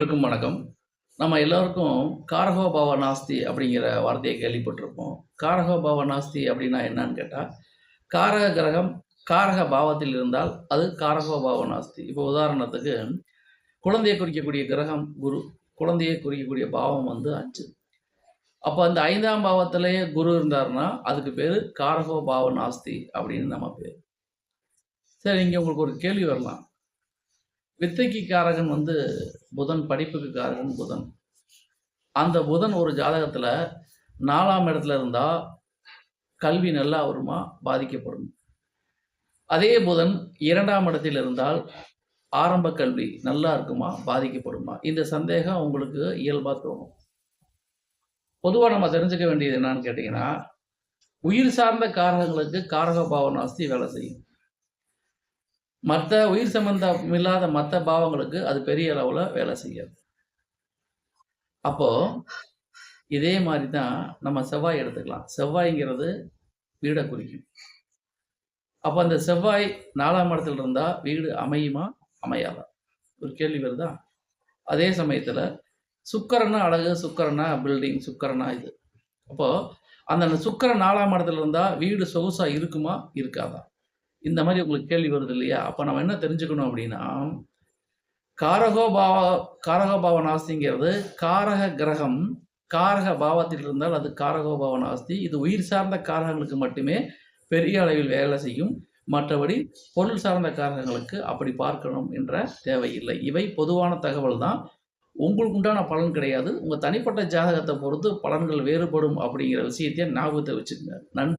அனைவருக்கும் வணக்கம். நம்ம எல்லாருக்கும் காரகோ பாவ நாஸ்தி அப்படிங்கிற வார்த்தையை கேள்விப்பட்டிருப்போம். காரகோ பாவ நாஸ்தி அப்படின்னா என்னன்னு கேட்டால் காரக கிரகம் காரக பாவத்தில் இருந்தால் அது காரகோ பாவ நாஸ்தி. இப்போ உதாரணத்துக்கு குழந்தையை குறிக்கக்கூடிய கிரகம் குரு குழந்தையை குறிக்கக்கூடிய பாவம் வந்து அஞ்சு. அப்போ அந்த ஐந்தாம் பாவத்திலேயே குரு இருந்தாருன்னா அதுக்கு பேர் காரகோ பாவ நாஸ்தி அப்படின்னு நம்ம பேர். சரி இங்கே உங்களுக்கு ஒரு கேள்வி வரலாம். வித்தைக்கு காரகன் வந்து புதன் படிப்புக்கு காரகன் புதன். அந்த புதன் ஒரு ஜாதகத்தில் நாலாம் இடத்துல இருந்தால் கல்வி நல்லா வருமா பாதிக்கப்படும். அதே புதன் இரண்டாம் இடத்தில் இருந்தால் ஆரம்ப கல்வி நல்லா இருக்குமா பாதிக்கப்படுமா? இந்த சந்தேகம் உங்களுக்கு இயல்பாக தோணும். பொதுவாக நம்ம தெரிஞ்சுக்க வேண்டியது என்னன்னு கேட்டிங்கன்னா உயிர் சார்ந்த காரகங்களுக்கு காரக பாவனாஸ்தி வேலை செய்யும். மற்ற உயிர் சம்பந்தம் இல்லாத மற்ற பாவங்களுக்கு அது பெரிய அளவில் வேலை செய்யாது. அப்போ இதே மாதிரி தான் நம்ம செவ்வாய் எடுத்துக்கலாம். செவ்வாய்ங்கிறது வீடை குறிக்கும். அப்போ அந்த செவ்வாய் நாலாம் இடத்துல இருந்தால் வீடு அமையுமா? அமையாதா? ஒரு கேள்வி வருதா? அதே சமயத்தில் சுக்கரனா அழகு சுக்கரனா பில்டிங் சுக்கரனா இது. அப்போது அந்த சுக்கரன் நாலாம் இடத்துல இருந்தால் வீடு சொகுசாக இருக்குமா? இருக்காதா? இந்த மாதிரி உங்களுக்கு கேள்வி வருது இல்லையா? அப்போ நம்ம என்ன தெரிஞ்சுக்கணும் அப்படின்னா காரகோ பாவ நாஸ்திங்கிறது காரக கிரகம் காரக பாவத்தில் இருந்தால் அது காரகோ நாஸ்தி. இது உயிர் சார்ந்த காரகங்களுக்கு மட்டுமே பெரிய அளவில் வேலை செய்யும். மற்றபடி பொருள் சார்ந்த காரகங்களுக்கு அப்படி பார்க்கணும் என்ற தேவையில்லை இவை பொதுவான தகவல் தான். உங்களுக்கு உண்டான பலன் கிடையாது. உங்கள் தனிப்பட்ட ஜாதகத்தை பொறுத்து பலன்கள் வேறுபடும் அப்படிங்கிற விஷயத்தையும் ஞாபகத்தை வச்சுக்கோங்க. நன்றி.